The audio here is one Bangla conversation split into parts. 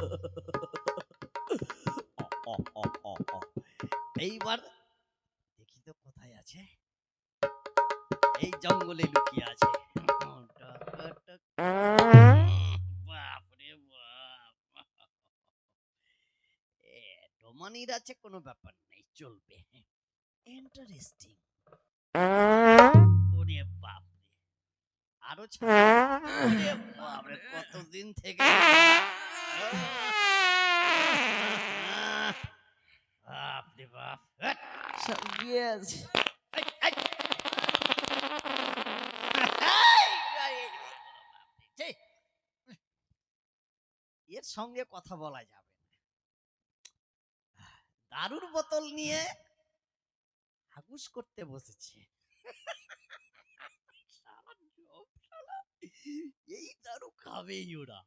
এইবার দেখি তো কোথায় আছে। এই জঙ্গলে লুকিয়ে আছে। টাকা, টাকা। বাপ ডোমানির আছে কোনো ব্যাপার নেই চলবে। ইন্টারেস্টিং ওরে বাপ আরও ওরে কতদিন থেকে এর সঙ্গে কথা বলা যাবে দারুর বোতল নিয়ে হাগুস করতে বসেছে। এই দারু খাবেই ওরা।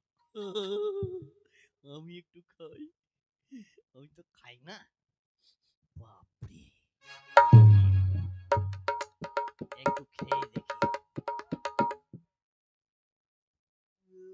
আমি একটু খাই আমি তো খাই না বাপরে একটু খেয়ে দেখি ওরে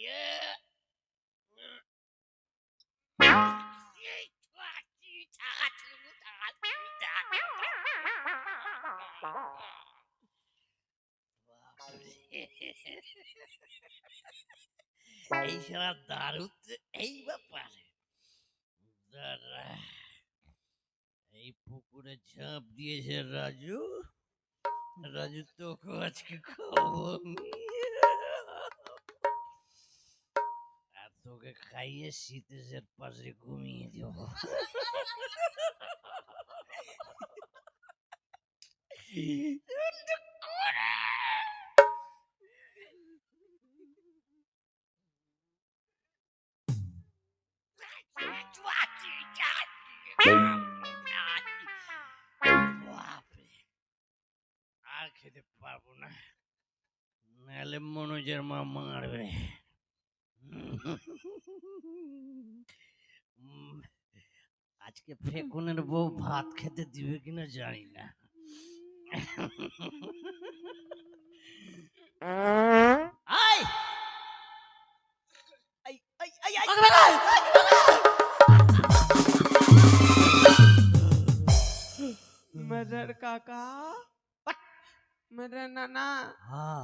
এই সারা দারু এই ব্যাপার। এই পুকুরে ঝাঁপ দিয়েছে রাজু রাজু তোকে আজকে খাব আমি। খাইয়ে শীতের পাশে ঘুমিয়ে দেব আর খেতে পারব না নাহলে মনোজের মা মারবে আজকে ফেকুনের বউ ভাত খেতে দিবে কিনা জানি না আয় আই আই আই আই मरर काका मरर नाना হ্যাঁ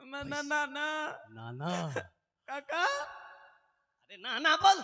না না না না। না কাকা? আরে না না বল।